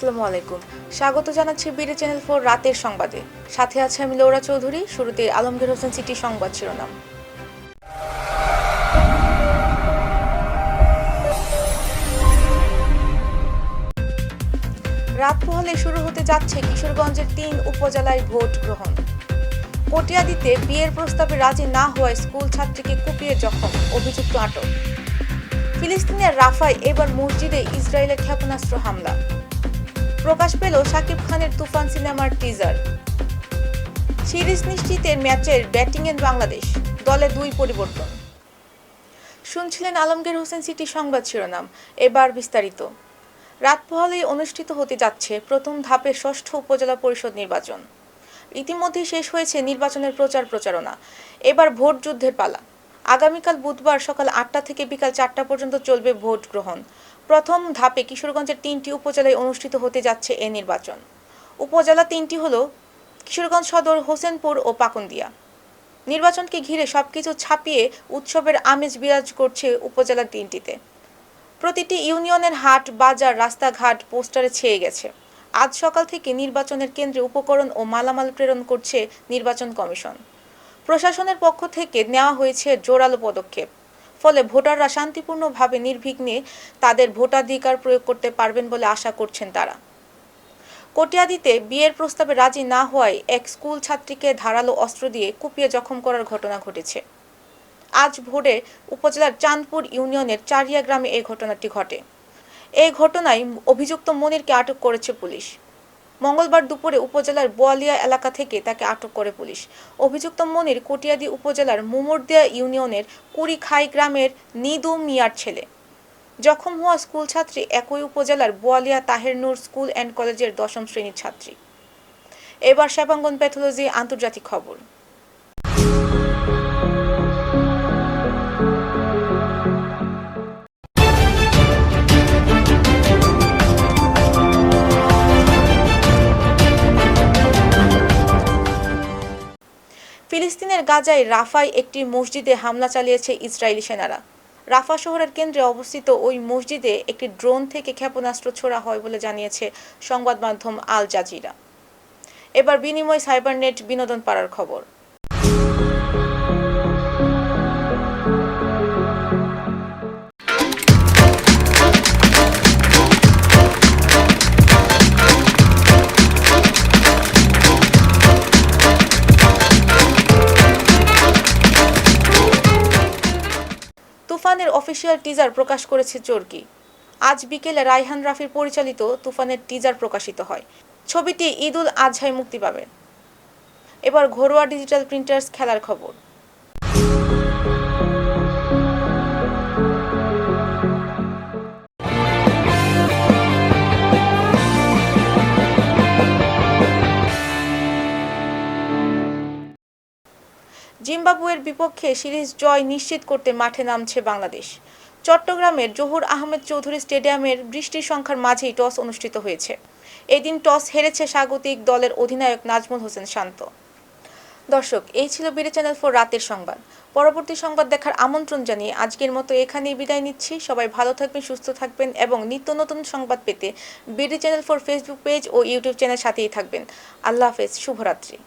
আসসালামু আলাইকুম। স্বাগত জানাচ্ছি বিডি চ্যানেল ফোর রাতের সংবাদে। সাথে আছে আমি লৌরা চৌধুরী শুরুতে আলমগীর হোসেন সিটি সংবাদ শিরোনাম। রাত পোহালে শুরু হতে যাচ্ছে কিশোরগঞ্জের তিন উপজেলায় ভোট গ্রহণ। কটিয়াদিতে বিয়ের প্রস্তাবে রাজি না হওয়ায় স্কুল ছাত্রীকে কুপিয়ে জখম, অভিযুক্ত আটক। ফিলিস্তিনের রাফায় এবার মসজিদে ইসরায়েলের ক্ষেপণাস্ত্র হামলা। প্রকাশ পেল শাকিব খানের তুফান সিনেমার টিজার সিরিজ নিশ্চিতের ম্যাচের ব্যাটিং ব্যাটিংয়ে বাংলাদেশ, দলে দুই পরিবর্তন। শুনছিলেন আলমগীর হোসেন সিটি সংবাদ শিরোনাম, এবার বিস্তারিত। রাত অনুষ্ঠিত হতে যাচ্ছে প্রথম ধাপের ষষ্ঠ উপজেলা পরিষদ নির্বাচন। ইতিমধ্যে শেষ হয়েছে নির্বাচনের প্রচার প্রচারণা। এবার ভোট যুদ্ধের পালা। আগামীকাল বুধবার সকাল আটটা থেকে বিকাল চারটা পর্যন্ত চলবে ভোট গ্রহণ। প্রথম ধাপে কিশোরগঞ্জের তিনটি উপজেলায় অনুষ্ঠিত হতে যাচ্ছে এ নির্বাচন। উপজেলা তিনটি হল কিশোরগঞ্জ সদর, হোসেনপুর ও পাকুন্দিয়া। নির্বাচনকে ঘিরে সবকিছু ছাপিয়ে উৎসবের আমেজ বিরাজ করছে উপজেলা তিনটিতে। প্রতিটি ইউনিয়নের হাট, বাজার, রাস্তাঘাট, পোস্টারে ছেয়ে গেছে। আজ সকাল থেকে নির্বাচনের কেন্দ্রে উপকরণ ও মালামাল প্রেরণ করছে নির্বাচন কমিশন। প্রশাসনের পক্ষ থেকে নেওয়া হয়েছে জোরালো পদক্ষেপ। ফলে ভোটাররা শান্তিপূর্ণভাবে নির্বিঘ্নে তাদের ভোটাধিকার প্রয়োগ করতে পারবেন বলে আশা করছেন তারা। কটিয়াদিতে বিয়ের প্রস্তাবে রাজি না হওয়ায় এক স্কুল ছাত্রীকে ধারালো অস্ত্র দিয়ে কুপিয়ে জখম করার ঘটনা ঘটেছে। আজ ভোরে উপজেলার চাঁদপুর ইউনিয়নের চারিয়া গ্রামে এই ঘটনাটি ঘটে। এই ঘটনায় অভিযুক্ত মনিরকে আটক করেছে পুলিশ। মঙ্গলবার দুপুরে উপজেলার বোয়ালিয়া এলাকা থেকে তাকে আটক করে পুলিশ। অভিযুক্ত মনির কটিয়াদি উপজেলার মুমুরদিয়া ইউনিয়নের কুড়িখাই গ্রামের নিদু মিয়ার ছেলে। জখম হওয়া স্কুল ছাত্রী একই উপজেলার বোয়ালিয়া তাহের নূর স্কুল অ্যান্ড কলেজের দশম শ্রেণির ছাত্রী। এবার শ্যাপাঙ্গন প্যাথোলজি আন্তর্জাতিক খবর। গাজায় রাফায় একটি মসজিদে হামলা চালিয়েছে ইসরায়েলি সেনারা। রাফা শহরের কেন্দ্রে অবস্থিত ওই মসজিদে একটি ড্রোন থেকে ক্ষেপণাস্ত্র ছোড়া হয় বলে জানিয়েছে সংবাদ মাধ্যম আল জাজিরা। এবার বিনিময় সাইবারনেট বিনোদন পাড়ার খবর। তুফানের অফিসিয়াল টিজার প্রকাশ করেছে চর্কি। আজ বিকেলে রায়হান রাফির পরিচালিত তুফানের টিজার প্রকাশিত হয়। ছবিটি ঈদুল আজহায় মুক্তি পাবে। এবার ঘরোয়া ডিজিটাল প্রিন্টার্স খেলার খবর। জিম্বাবুয়ের বিপক্ষে সিরিজ জয় নিশ্চিত করতে মাঠে নামছে বাংলাদেশ। চট্টগ্রামের জহুর আহমেদ চৌধুরী স্টেডিয়ামের বৃষ্টির সংখ্যার মাঝেই টস অনুষ্ঠিত হয়েছে। এদিন টস হেরেছে স্বাগতিক দলের অধিনায়ক নাজমুল হোসেন শান্ত। দর্শক, এই ছিল বিডি চ্যানেল ফোর রাতের সংবাদ। পরবর্তী সংবাদ দেখার আমন্ত্রণ জানিয়ে আজকের মতো এখানেই বিদায় নিচ্ছি। সবাই ভালো থাকবেন, সুস্থ থাকবেন এবং নিত্য নতুন সংবাদ পেতে BD channel four Facebook page ও ইউটিউব চ্যানেল সাথেই থাকবেন। আল্লাহ হাফেজ, শুভরাত্রি।